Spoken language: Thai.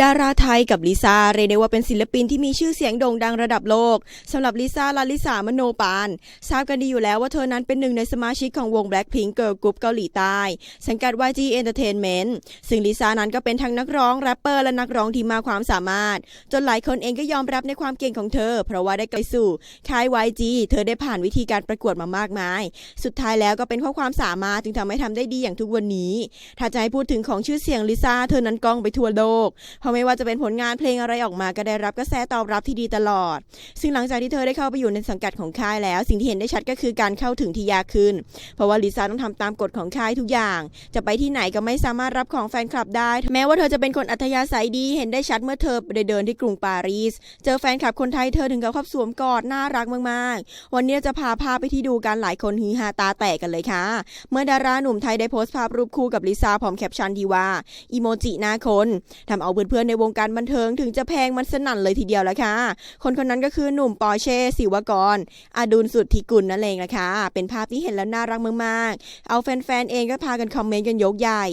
ดาราไทยกับลิซ่าเรียกได้ว่าเป็นศิลปินที่มีชื่อเสียงโด่งดังระดับโลกสำหรับลิซ่าลาลิสามโนปาน ทราบกันดีอยู่แล้วว่าเธอนั้นเป็นหนึ่งในสมาชิกของวง Blackpink Girl Group เกาหลีใต้ สังกัด YG Entertainment ซึ่งลิซ่านั้นก็เป็นทั้งนักร้อง แรปเปอร์และนักร้องที่มาความสามารถ จนหลายคนเองก็ยอมรับในความเก่งของเธอ เพราะว่าได้ไปสู่ค่าย YG เธอได้ผ่านวิธีการประกวดมามากมาย สุดท้ายแล้วก็เป็นข้อความสามารถจึงทำให้ทำได้ดีอย่างทุกวันนี้ ถ้าจะให้พูดถึงของชื่อเสียงลิซ่าเธอนั้นก้องไปทั่วโลกเพราะไม่ว่าจะเป็นผลงานเพลงอะไรออกมาก็ได้รับกระแสตอบรับที่ดีตลอด ซึ่งหลังจากที่เธอได้เข้าไปอยู่ในสังกัดของค่ายแล้ว สิ่งที่เห็นได้ชัดก็คือการเข้าถึงที่ยากขึ้น เพราะว่าลิซ่าต้องทำตามกฎของค่ายทุกอย่าง จะไปที่ไหนก็ไม่สามารถรับของแฟนคลับได้ แม้ว่าเธอจะเป็นคนอัธยาศัยดีเห็นได้ชัดเมื่อเธอไปเดินที่กรุงปารีส เจอแฟนคลับคนไทยเธอถึงกับขับสวมกอดน่ารักมากๆ วันนี้จะพาพาไปที่ดูการหลายคนฮือฮาตาแตกกันเลยค่ะ เมื่อดาราหนุ่มไทยได้โพสต์ภาพรูปคู่กับลิซ่าพร้อมแคปชั่นที่ว่าอีโมจิหน้าคนทำเอาเพื่อนๆในวงการบันเทิงถึงจะแพงมันสนั่นเลยทีเดียวละค่ะ คนคนนั้นก็คือหนุ่มปอเช่ศิวกรอดุลสุดทิกุลนั่นเองละค่ะ เป็นภาพที่เห็นแล้วน่ารักมากๆ เอาแฟนๆเองก็พากันคอมเมนต์กันยกใหญ่